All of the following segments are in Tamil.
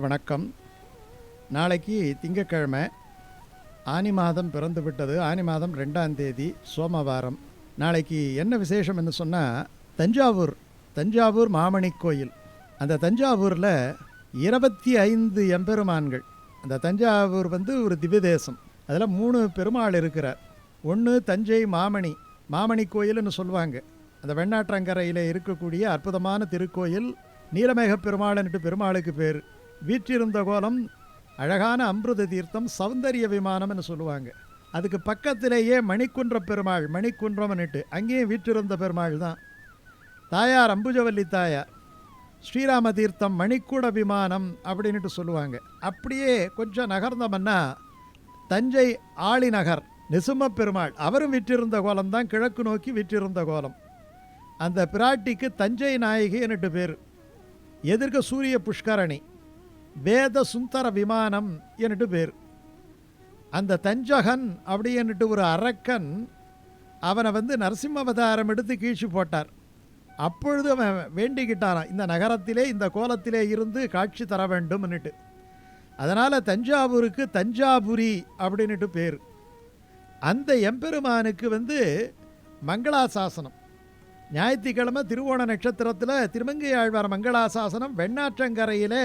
வணக்கம். நாளைக்கு திங்கக்கிழமை ஆனி மாதம் பிறந்து விட்டது. ஆனி மாதம் ரெண்டாம் தேதி சோமவாரம். நாளைக்கு என்ன விசேஷம்னு சொன்னால் தஞ்சாவூர் தஞ்சாவூர் மாமணி கோயில். அந்த தஞ்சாவூரில் இருபத்தி ஐந்து எம்பெருமான்கள். அந்த தஞ்சாவூர் வந்து ஒரு திவ்யதேசம் அதில் மூணு பெருமாள் இருக்கிறார். ஒன்று தஞ்சை மாமணி மாமணி கோயில்னு சொல்லுவாங்க. அந்த வெண்ணாற்றங்கரையில் இருக்கக்கூடிய அற்புதமான திருக்கோயில் நீலமேக பெருமாள்ன்ட்டு பெருமாளுக்கு பேர். வீற்றிருந்த கோலம் அழகான அம்ருத தீர்த்தம் சௌந்தரிய விமானம்னு சொல்லுவாங்க. அதுக்கு பக்கத்திலேயே மணிக்குன்ற பெருமாள் மணிக்குன்றம்னுட்டு அங்கேயும் வீற்றிருந்த பெருமாள் தான். தாயார் அம்புஜவல்லி தாயார் ஸ்ரீராம தீர்த்தம் மணிக்கூட விமானம் அப்படின்ட்டு சொல்லுவாங்க. அப்படியே கொஞ்சம் நகர்ந்தோம்னா தஞ்சை ஆளிநகர் நெசும பெருமாள் அவரும் விற்றிருந்த கோலம் தான் கிழக்கு நோக்கி விற்றிருந்த கோலம். அந்த பிராட்டிக்கு தஞ்சை நாயகி என்னட்டு பேர். எதிர்க்க சூரிய புஷ்கரணி. வேத சுந்தர விமானம் என்னட்டு பேர். அந்த தஞ்சகன் அப்படின்னுட்டு ஒரு அரக்கன் அவனை வந்து நரசிம்ம அவதாரம் எடுத்து கீழ்ச்சி போட்டார். அப்பொழுது அவன் வேண்டிக்கிட்டாரான் இந்த நகரத்திலே இந்த கோலத்திலே இருந்து காட்சி தர வேண்டும்னுட்டு அதனால் தஞ்சாவூருக்கு தஞ்சாபுரி அப்படின்னுட்டு பேர். அந்த எம்பெருமானுக்கு வந்து மங்களாசாசனம். ஞாயிற்றுக்கிழமை திருவோண நட்சத்திரத்தில் திருமங்கை ஆழ்வார் மங்களாசாசனம் வெண்ணாற்றங்கரையில்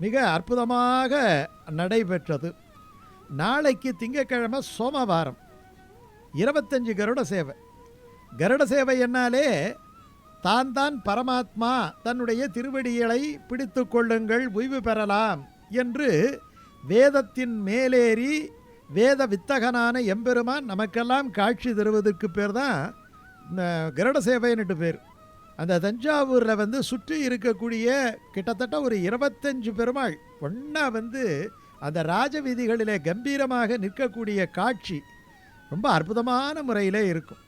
மிக அற்புதமாக நடைபெற்றது. நாளைக்கு திங்கட்கிழமை சோமவாரம். இருபத்தஞ்சு கருட சேவை. கருட சேவை என்னாலே தான் தான் பரமாத்மா தன்னுடைய திருவடிகளை பிடித்து கொள்ளுங்கள் ஓய்வு பெறலாம் என்று வேதத்தின் மேலேறி வேத வித்தகனான எம்பெருமான் நமக்கெல்லாம் காட்சி தருவதற்கு பேர் தான் இந்த கருட சேவைன்னுட்டு பேர். அந்த தஞ்சாவூரில் வந்து சுற்றி இருக்கக்கூடிய கிட்டத்தட்ட ஒரு இருபத்தஞ்சு பெருமாள். ஒன்றா வந்து அந்த ராஜ வீதிகளிலே கம்பீரமாக நிற்கக்கூடிய காட்சி ரொம்ப அற்புதமான முறையிலே இருக்கும்.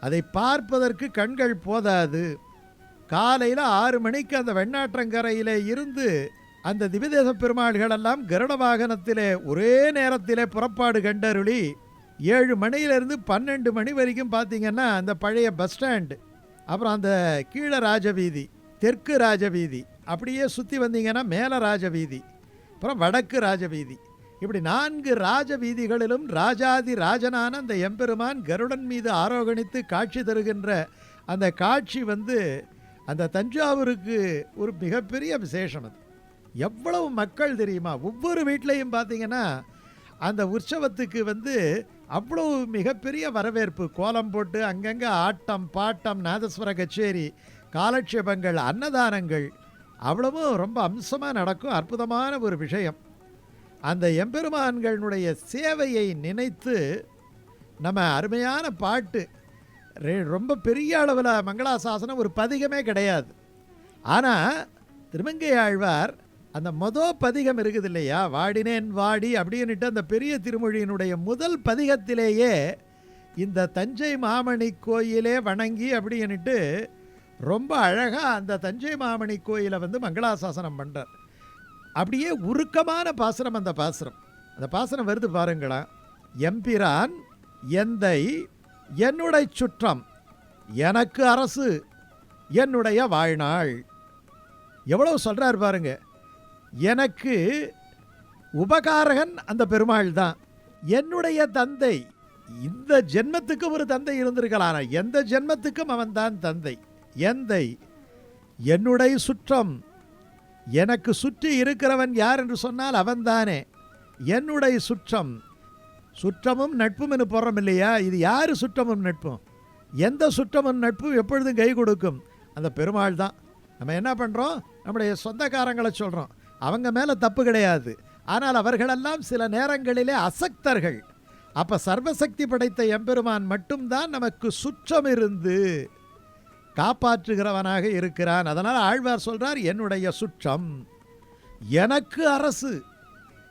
அதை பார்ப்பதற்கு கண்கள் போதாது. காலையில் ஆறு மணிக்கு அந்த வெண்ணாற்றங்கரையிலே இருந்து அந்த திவிதேச பெருமாள்களெல்லாம் கருட வாகனத்திலே ஒரே நேரத்திலே புறப்பாடு கண்டருளி ஏழு மணியிலிருந்து பன்னெண்டு மணி வரைக்கும் பார்த்திங்கன்னா அந்த பழைய பஸ் ஸ்டாண்டு. அப்புறம் அந்த கீழே ராஜவீதி தெற்கு ராஜவீதி அப்படியே சுற்றி வந்தீங்கன்னா மேலே ராஜவீதி அப்புறம் வடக்கு ராஜவீதி. இப்படி நான்கு ராஜ வீதிகளிலும் ராஜாதி ராஜனான அந்த எம்பெருமான் கருடன் மீது ஆரோகணித்து காட்சி தருகின்ற அந்த காட்சி வந்து அந்த தஞ்சாவூருக்கு ஒரு மிகப்பெரிய விசேஷம் அது. எவ்வளவு மக்கள் தெரியுமா? ஒவ்வொரு வீட்லேயும் பார்த்தீங்கன்னா அந்த உற்சவத்துக்கு வந்து அவ்வளோ மிகப்பெரிய வரவேற்பு. கோலம் போட்டு அங்கங்கே ஆட்டம் பாட்டம் நாதஸ்வர கச்சேரி காலட்சேபங்கள் அன்னதானங்கள். அவ்வளவும் ரொம்ப அம்சமாக நடக்கும். அற்புதமான ஒரு விஷயம். அந்த எம்பெருமான்களுடைய சேவையை நினைத்து நம்ம அருமையான பாட்டு ரொம்ப பெரிய அளவில் மங்களாசாசனம் ஒரு பதிகமே கிடையாது. ஆனால் திருமங்கை ஆழ்வார் அந்த மொதல் பதிகம் இருக்குது இல்லையா வாடினேன் வாடி அப்படின்னுட்டு அந்த பெரிய திருமொழியினுடைய முதல் பதிகத்திலேயே இந்த தஞ்சை மாமணி கோயிலே வணங்கி அப்படின்னுட்டு ரொம்ப அழகாக அந்த தஞ்சை மாமணி கோயிலை வந்து மங்களாசாசனம் பண்ணுறார் அப்படியே உருக்கமான பாசனம் அந்த பாசனம். அந்த பாசனம் வருது பாருங்களா. எம்பிரான் எந்தை என்னுடைய சுற்றம் எனக்கு அரசு என்னுடைய வாழ்நாள். எவ்வளோ சொல்கிறார் பாருங்கள் எனக்கு உபகாரகன் அந்த பெருமாள் தான். என்னுடைய தந்தை இந்த ஜென்மத்துக்கும் ஒரு தந்தை இருந்திருக்கலாம் எந்த ஜென்மத்துக்கும் அவன்தான் தந்தை. எந்தை? என்னுடைய சுற்றம். எனக்கு சுற்றி இருக்கிறவன் யார் என்று சொன்னால் அவன்தானே என்னுடைய சுற்றம். சுற்றமும் நட்பும் என்று போடுறோம் இல்லையா? இது யார் சுற்றமும் நட்பும்? எந்த சுற்றமும் நட்பும் எப்பொழுதும் கை கொடுக்கும்? அந்த பெருமாள் தான். நம்ம என்ன பண்ணுறோம் நம்முடைய சொந்தக்காரங்களை சொல்கிறோம் அவங்க மேலே தப்பு கிடையாது. ஆனால் அவர்களெல்லாம் சில நேரங்களிலே அசக்தர்கள். அப்போ சர்வசக்தி படைத்த எம்பெருமான் மட்டும்தான் நமக்கு சுற்றம் இருந்து காப்பாற்றுகிறவனாக இருக்கிறான். அதனால் ஆழ்வார் சொல்கிறார் என்னுடைய சுற்றம் எனக்கு அரசு.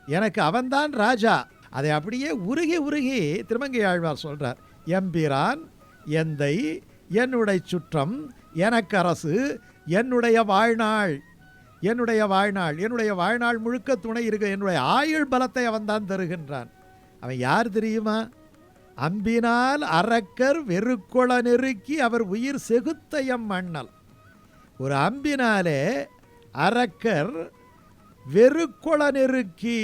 எனக்கு அவன்தான் ராஜா. அதை அப்படியே உருகி உருகி திருமங்கை ஆழ்வார் சொல்கிறார் எம்பிரான் எந்தை என்னுடைய சுற்றம் எனக்கு அரசு. என்னுடைய வாழ்நாள் என்னுடைய வாழ்நாள் என்னுடைய வாழ்நாள் முழுக்க துணை இருக்க என்னுடைய ஆயுள் பலத்தை அவன் தான் தருகின்றான். அவன் யார் தெரியுமா? அம்பினால் அரக்கர் வெறுக்குள நெருக்கி அவர் உயிர் செகுத்தயம் மண்ணல் ஒரு அம்பினாலே அரக்கர் வெறுக்குள நெருக்கி.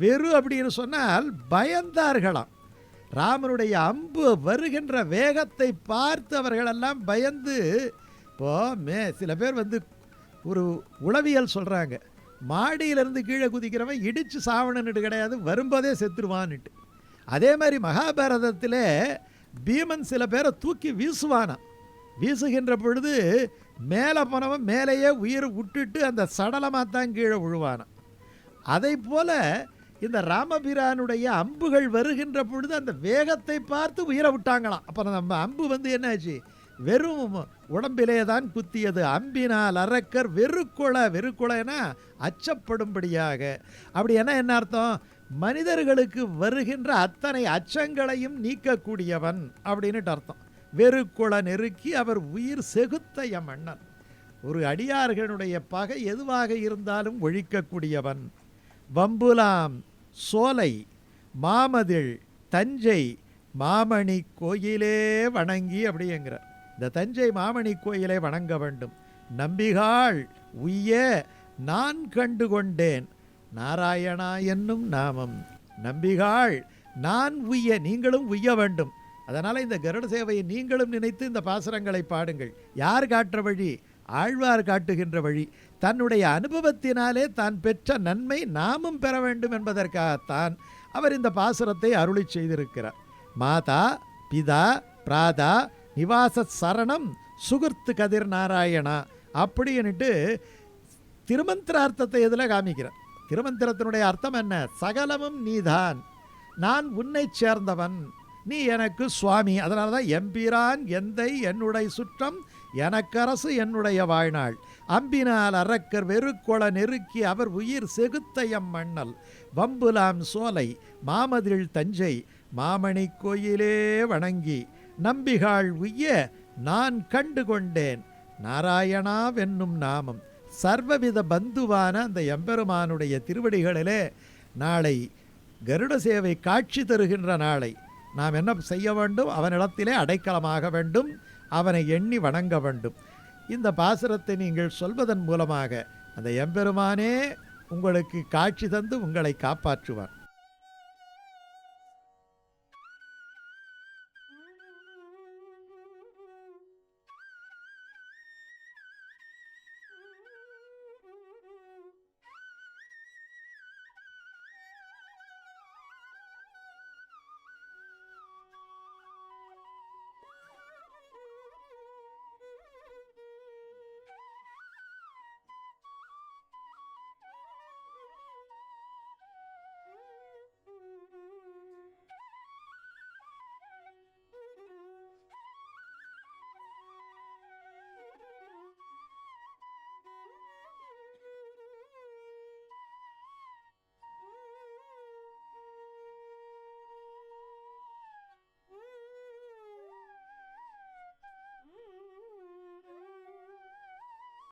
வெறு அப்படின்னு சொன்னால் பயந்தார்களாம். ராமனுடைய அம்பு வருகின்ற வேகத்தை பார்த்து அவர்களெல்லாம் பயந்து இப்போ மே சில பேர் வந்து ஒரு உளவியல் சொல்கிறாங்க மாடியிலிருந்து கீழே குதிக்கிறவன் இடித்து சாவணன்னுட்டு கிடையாது வரும்போதே செத்துருவான்னுட்டு. அதே மாதிரி மகாபாரதத்தில் பீமன் சில பேரை தூக்கி வீசுவானாம். வீசுகின்ற பொழுது மேலே போனவன் மேலேயே உயிர் விட்டுட்டு அந்த சடலமாக தான் கீழே விழுவானான் அதை போல் இந்த ராமபிரானுடைய அம்புகள் வருகின்ற பொழுது அந்த வேகத்தை பார்த்து உயிரை விட்டாங்களாம். அப்புறம் நம்ம அம்பு வந்து என்னாச்சு? வெறும் உடம்பிலே தான் குத்தியது அம்பினால் அரக்கர் வெறுக்குள வெறுக்குளனா அச்சப்படும்படியாக. அப்படி என்ன என்ன அர்த்தம்? மனிதர்களுக்கு வருகின்ற அத்தனை அச்சங்களையும் நீக்கக்கூடியவன் அப்படின்னுட்டு அர்த்தம். வெறுக்குள நெருக்கி அவர் உயிர் செகுத்த மன்னன் ஒரு அடியார்களுடைய பகை எதுவாக இருந்தாலும் ஒழிக்கக்கூடியவன். வம்புலாம் சோலை மாமதில் தஞ்சை மாமணி கோயிலே வணங்கி அப்படிங்கிற இந்த தஞ்சை மாமணி கோயிலை வணங்க வேண்டும். நம்பிகாள் உய்ய நான் கண்டு கொண்டேன். நாராயணா என்னும் நாமம். நம்பிகாள் நான் உய்ய நீங்களும் உய்ய வேண்டும். அதனால் இந்த கருட சேவையை நீங்களும் நினைத்து இந்த பாசுரங்களை பாடுங்கள். யார் காட்டுற வழி? ஆழ்வார் காட்டுகின்ற வழி. தன்னுடைய அனுபவத்தினாலே தான் பெற்ற நன்மை நாமும் பெற வேண்டும் என்பதற்காகத்தான் அவர் இந்த பாசுரத்தை அருளி செய்திருக்கிறார். மாதா பிதா பிராதா நிவாச சரணம் சுகிர்த்து கதிர் நாராயணா அப்படின்னுட்டு திருமந்திரார்த்தத்தை எதில் காமிக்கிறார்? திருமந்திரத்தினுடைய அர்த்தம் என்ன? சகலமும் நீதான். நான் உன்னை சேர்ந்தவன். நீ எனக்கு சுவாமி. அதனால தான் எம்பிரான் எந்தை என்னுடைய சுற்றம் எனக்கரசு என்னுடைய வாழ்நாள். அம்பினால் அரக்கர் வெறுக்கொள நெருக்கி அவர் உயிர் செகுத்தயம் மண்ணல். வம்புலாம் சோலை மாமதில் தஞ்சை மாமணி கோயிலே வணங்கி. நம்பிகாள் உய்ய நான் கண்டு கொண்டேன் நாராயணாவென்னும் நாமம். சர்வவித பந்துவான அந்த எம்பெருமானுடைய திருவடிகளிலே நாளை கருட சேவை காட்சி தருகின்ற நாளை. நாம் என்ன செய்ய வேண்டும்? அவனிடத்திலே அடைக்கலமாக வேண்டும். அவனை எண்ணி வணங்க வேண்டும். இந்த பாசுரத்தை நீங்கள் சொல்வதன் மூலமாக அந்த எம்பெருமானே உங்களுக்கு காட்சி தந்து உங்களை காப்பாற்றுவான்.